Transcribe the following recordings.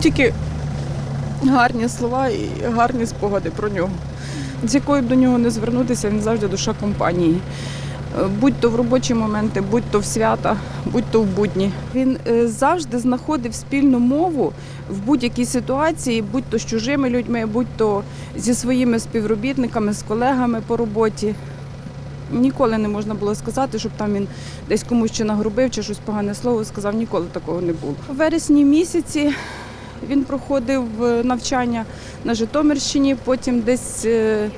Тільки гарні слова і гарні спогади про нього. З якою б до нього не звернутися, він завжди душа компанії. Е, Будь то в робочі моменти, будь то в свята, будь то в будні. Він е, завжди знаходив спільну мову в будь-якій ситуації, будь то з чужими людьми, будь то зі своїми співробітниками, з колегами по роботі. Ніколи не можна було сказати, щоб там він десь комусь чи нагрубив, чи щось погане слово сказав. Ніколи такого не було. У вересні місяці він проходив е, навчання на Житомирщині, потім десь е,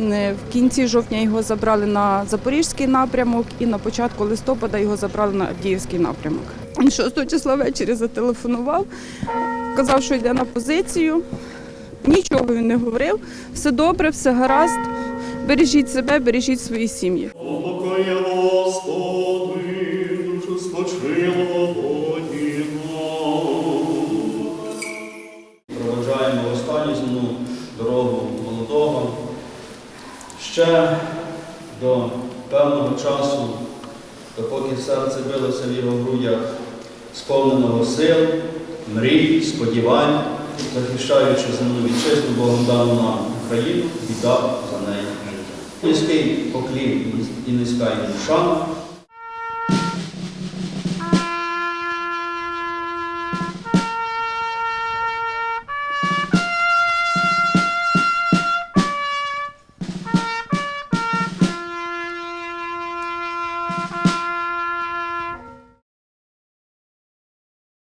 е, в кінці жовтня його забрали на Запорізький напрямок і на початку листопада його забрали на Авдіївський напрямок. Він 6 числа ввечері зателефонував, казав, що йде на позицію. Нічого він не говорив. Все добре, все гаразд. Бережіть себе, бережіть свої сім'ї. Земну дорогу молодого. Ще до певного часу, допоки серце билося в його грудях, сповненого сил, мрій, сподівань, захищаючи земну вітчизну Богом дану нам Україну, віддав за неї життя. Низький поклін і низька йому шана